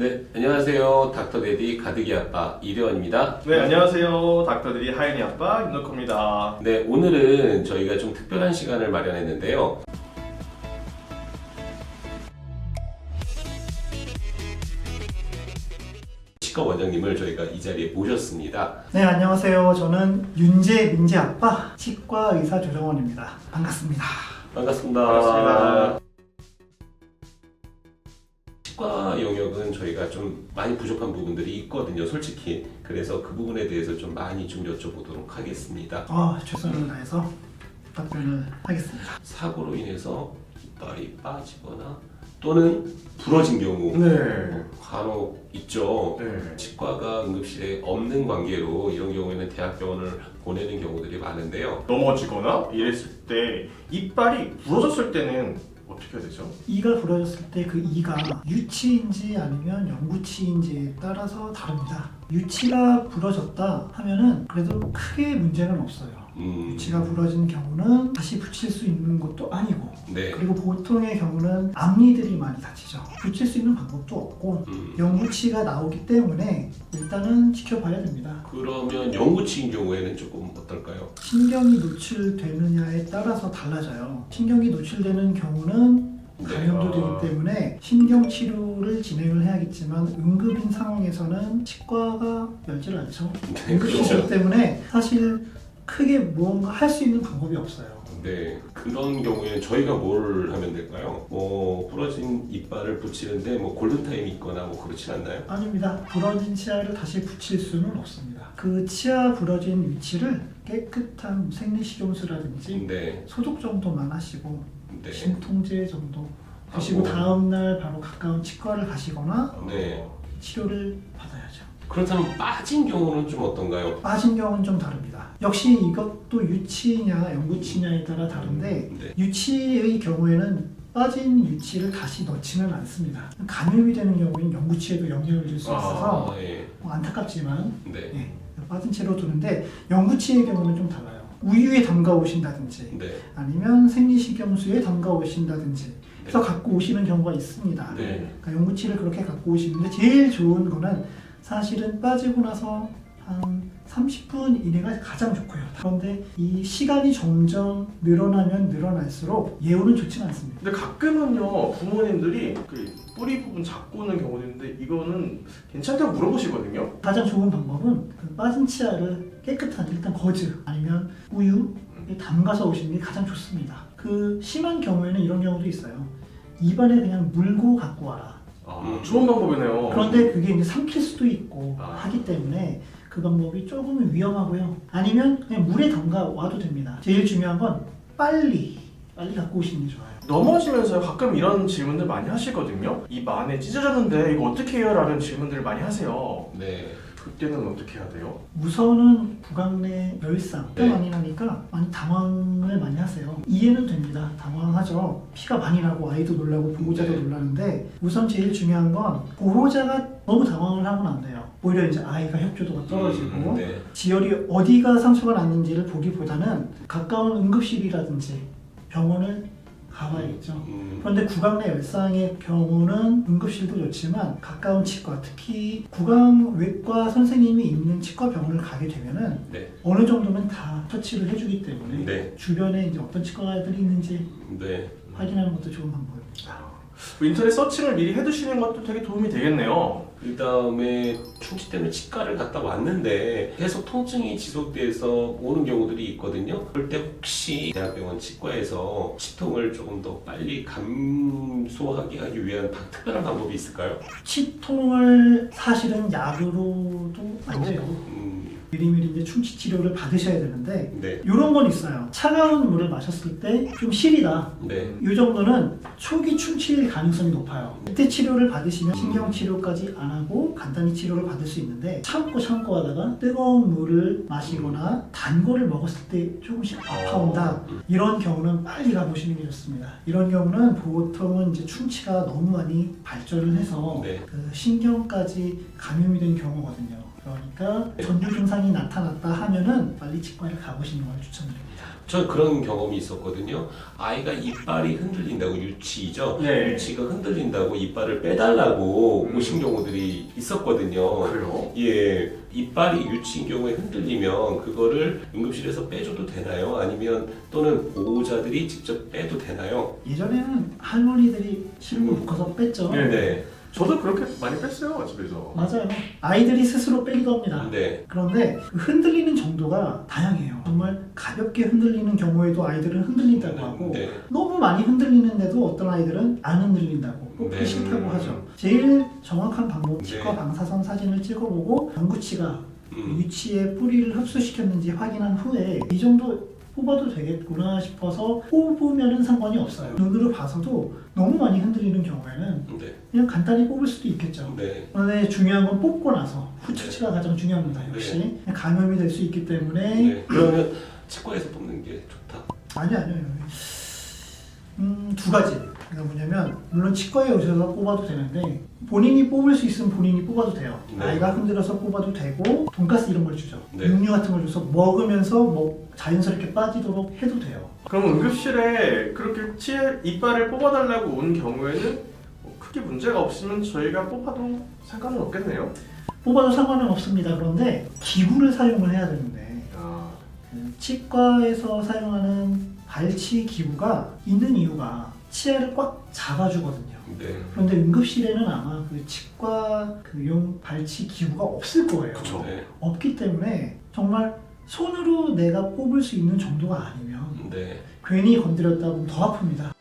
네, 안녕하세요. 닥터데디 가득이 아빠 이대원입니다. 네, 안녕하세요. 닥터들이 하이니 아빠 임덕호입니다. 네, 오늘은 저희가 좀 특별한 시간을 마련했는데요. 치과 원장님을 저희가 이 자리에 모셨습니다. 네, 안녕하세요. 저는 윤재 민재 아빠 치과 의사 조정원입니다. 반갑습니다. 반갑습니다. 반갑습니다. 치과 영역은 저희가 좀 많이 부족한 부분들이 있거든요, 솔직히. 그래서 그 부분에 대해서 좀 많이 좀 여쭤보도록 하겠습니다. 아, 최선을 다해서 답변을 하겠습니다. 사고로 인해서 이빨이 빠지거나 또는 부러진 경우 네. 간혹 있죠. 네. 치과가 응급실에 없는 관계로 이런 경우에는 대학병원을 보내는 경우들이 많은데요. 넘어지거나 이랬을 때 이빨이 부러졌을 때는 어떻게 해야 되죠? 이가 부러졌을 때 그 이가 유치인지 아니면 영구치인지에 따라서 다릅니다. 유치가 부러졌다 하면은 그래도 크게 문제는 없어요. 음, 유치가 부러진 경우는 다시 붙일 수 있는 것도 아니고 네. 그리고 보통의 경우는 앞니들이 많이 다치죠. 붙일 수 있는 방법도 없고 음, 영구치가 나오기 때문에 일단은 지켜봐야 됩니다. 그러면 영구치인 경우에는 조금 어떨까요? 신경이 노출되느냐에 따라서 달라져요. 신경이 노출되는 경우는 감염도 아. 되기 때문에 신경 치료를 진행을 해야겠지만 응급인 상황에서는 치과가 열질 않죠. 네, 응급이기 그렇죠. 때문에 사실 크게 무언가 할 수 있는 방법이 없어요. 네, 그런 경우에는 저희가 뭘 하면 될까요? 뭐 부러진 이빨을 붙이는데 뭐 골든타임이 있거나 뭐 그렇진 않나요? 아닙니다. 부러진 치아를 다시 붙일 수는 없습니다. 그 치아 부러진 위치를 깨끗한 생리식용수라든지 네, 소독 정도만 하시고 네, 진통제 정도 하시고 하고. 다음 날 바로 가까운 치과를 가시거나 네. 치료를 받아야죠. 그렇다면 빠진 경우는 좀 어떤가요? 빠진 경우는 좀 다릅니다. 역시 이것도 유치냐 영구치냐에 따라 다른데 네. 유치의 경우에는 빠진 유치를 다시 넣지는 않습니다. 감염이 되는 경우에는 영구치에도 영향을 줄 수 있어서 아, 예. 뭐 안타깝지만 네, 예, 빠진 채로 두는데 영구치의 경우는 좀 달라요. 우유에 담가 오신다든지 네, 아니면 생리식염수에 담가 오신다든지 해서 갖고 오시는 경우가 있습니다. 네. 그러니까 용구치를 그렇게 갖고 오시는데 제일 좋은 거는 사실은 빠지고 나서 한 30분 이내가 가장 좋고요. 그런데 이 시간이 점점 늘어나면 늘어날수록 예후는 좋지는 않습니다. 근데 가끔은요 부모님들이 그 뿌리 부분 잡고 오는 경우도 있는데 이거는 괜찮다고 물어보시거든요. 가장 좋은 방법은 그 빠진 치아를 깨끗한 일단 거즈 아니면 우유에 담가서 오시는 게 가장 좋습니다. 그 심한 경우에는 이런 경우도 있어요. 입안에 그냥 물고 갖고 와라. 아, 음. 좋은 방법이네요. 그런데 그게 이제 삼킬 수도 있고 아. 하기 때문에 그 방법이 조금은 위험하고요. 아니면 그냥 물에 담가 와도 됩니다. 제일 중요한 건 빨리 빨리 갖고 오시는 게 좋아요. 넘어지면서 가끔 이런 질문들 많이 하시거든요. 입 안에 찢어졌는데 이거 어떻게 해요? 라는 질문들을 많이 하세요. 네. 그때는 어떻게 해야 돼요? 우선은 구강 내 네. 피가 많이 나니까 많이 당황을 많이 하세요. 이해는 됩니다. 당황하죠. 피가 많이 나고 아이도 놀라고 보호자도 네. 놀라는데 우선 제일 중요한 건 보호자가 너무 당황을 하면 안 돼요. 오히려 이제 아이가 협조도가 떨어지고 음, 네. 지혈이 어디가 상처가 났는지를 보기보다는 가까운 응급실이라든지 병원을 가봐야겠죠. 음, 그런데 구강 내 열상의 경우는 응급실도 좋지만 가까운 치과, 특히 구강 외과 선생님이 있는 치과 병원을 가게 되면은 네. 어느 정도는 다 처치를 해주기 때문에 네. 주변에 이제 어떤 치과들이 있는지 네. 확인하는 것도 좋은 방법입니다. 그 인터넷 서칭을 미리 해두시는 것도 되게 도움이 되겠네요. 그 다음에 충치 때문에 치과를 갔다 왔는데 계속 통증이 지속돼서 오는 경우들이 있거든요. 그럴 때 혹시 대학병원 치과에서 치통을 조금 더 빨리 감소하게 하기 위한 방- 특별한 방법이 있을까요? 치통을 사실은 약으로도 안 돼요. 음, 미리미리 이제 충치 치료를 받으셔야 되는데 네, 이런 건 있어요. 차가운 물을 마셨을 때 좀 시리다. 네, 이 정도는 초기 충치일 가능성이 높아요. 이때 치료를 받으시면 신경 치료까지 안 하고 간단히 치료를 받을 수 있는데 참고 참고 하다가 뜨거운 물을 마시거나 단 거를 먹었을 때 조금씩 아파온다. 이런 경우는 빨리 가보시는 게 좋습니다. 이런 경우는 보통은 이제 충치가 너무 많이 발전을 해서 네. 그 신경까지 감염이 된 경우거든요. 그러니까 전조 증상이 나타났다 하면은 빨리 치과를 가보시는 걸 추천드립니다. 전 그런 경험이 있었거든요. 아이가 이빨이 흔들린다고 유치죠. 네. 유치가 흔들린다고 이빨을 빼달라고 음. 오신 경우들이 있었거든요. 그래요? 예, 이빨이 유치인 경우에 흔들리면 그거를 응급실에서 빼줘도 되나요? 아니면 또는 보호자들이 직접 빼도 되나요? 예전에는 할머니들이 실물 묶어서 뺐죠. 네. 네, 저도 그렇게 많이 뺐어요 집에서. 맞아요. 아이들이 스스로 빼기도 합니다. 네, 그런데 그 흔들리는 정도가 다양해요. 정말 가볍게 흔들리는 경우에도 아이들은 흔들린다고 하고 네, 너무 많이 흔들리는데도 어떤 아이들은 안 흔들린다고 꼭 네. 싫다고 하죠. 제일 정확한 방법 치과 네. 방사선 사진을 찍어보고 방구치가 음, 위치에 뿌리를 흡수시켰는지 확인한 후에 이 정도 뽑아도 되겠구나 싶어서 뽑으면은 상관이 없어요. 눈으로 봐서도 너무 많이 흔들리는 경우에는 네, 그냥 간단히 뽑을 수도 있겠죠. 네, 그런데 중요한 건 뽑고 나서 후처치가 가장 중요합니다. 역시 감염이 될 수 있기 때문에 네. 그러면 치과에서 뽑는 게 좋다. 아니 아니요. 음, 두 가지. 그러니까 뭐냐면 물론 치과에 오셔서 뽑아도 되는데 본인이 뽑을 수 있으면 본인이 뽑아도 돼요. 네. 아이가 흔들어서 뽑아도 되고 돈가스 이런 걸 주죠. 네. 육류 같은 걸 줘서 먹으면서 뭐 자연스럽게 빠지도록 해도 돼요. 그럼 응급실에 그렇게 치아 이빨을 뽑아달라고 온 경우에는 뭐 크게 문제가 없으면 저희가 뽑아도 상관은 없겠네요. 뽑아도 상관은 없습니다. 그런데 기구를 사용을 해야 되는데 아, 그 치과에서 사용하는 발치 기구가 있는 이유가 치아를 꽉 잡아주거든요. 네, 그런데 응급실에는 아마 그 치과 그용 발치 기구가 없을 거예요. 그쵸. 네, 없기 때문에 정말 손으로 내가 뽑을 수 있는 정도가 아니면 네. 괜히 건드렸다 보면 더 아픕니다.